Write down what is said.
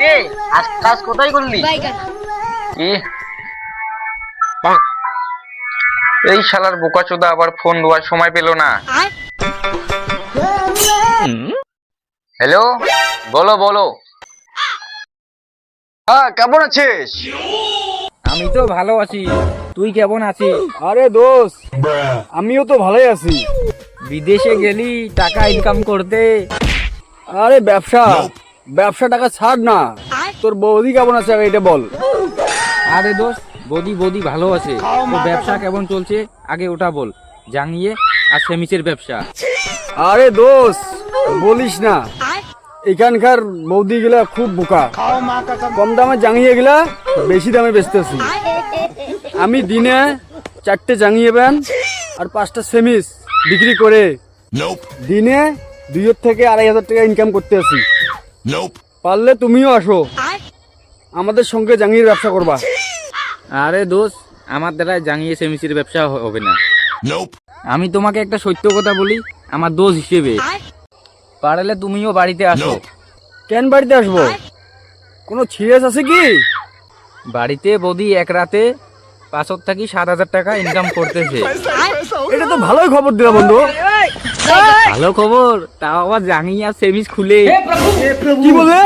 রে আজ কাজ কোথায় করলি? কি এই শালার বোকাচোদা আবার ফোন দেওয়ার সময় পেল না। হ্যালো বলো বলো। হ্যাঁ কেমন আছিস? আমি তো ভালো আছি। তুই কেমন আছিস? আরে দোষ আমিও তো ভালোই আছি। বিদেশে গেলি টাকা ইনকাম করতে। আরে ব্যবসা ব্যবসা টাকা ছাড় না। তোর বৌদি কেমন আছে আগে এটা বল। আরে দোস্ত বৌদি বৌদি ভালো আছে। তো ব্যবসা কেমন চলছে আগে ওটা বল। জাঙিয়ে আর সেমিসের ব্যবসা। আরে দোষ বলিস না। এখানকার বৌদি গুলা খুব বোকা। কম দামে জাঙিয়ে গেলা বেশি দামে বেচতেছি আমি দিনে চারটে জাঙিয়ে ব্যান আর পাঁচটা সেমিস বিক্রি করে দিনে দুই হাজার থেকে আড়াই হাজার টাকা ইনকাম করতে আছি পারলে তুমিও আসো। আমাদের সঙ্গে জাঙিয়ে ব্যবসা করবা। আরে দোস্ত আমার দ্বারা জানিয়ে সেমিসের ব্যবসা হবে না। আমি তোমাকে একটা সত্য কথা বলি আমার দোষ হিসেবে। পারলে তুমিও বাড়িতে আসো। কেন বাড়িতে আসব? কোনো সিরিয়াস আছে কি? বাড়িতে বদি এক রাতে পাঁচত থাকি সাত হাজার টাকা ইনকাম করতেছে। এটা তো ভালোই খবর দিলা বন্ধু। ভালো খবর। তাও আবার জানিয়া আর সেমিস খুলে। কি বলে?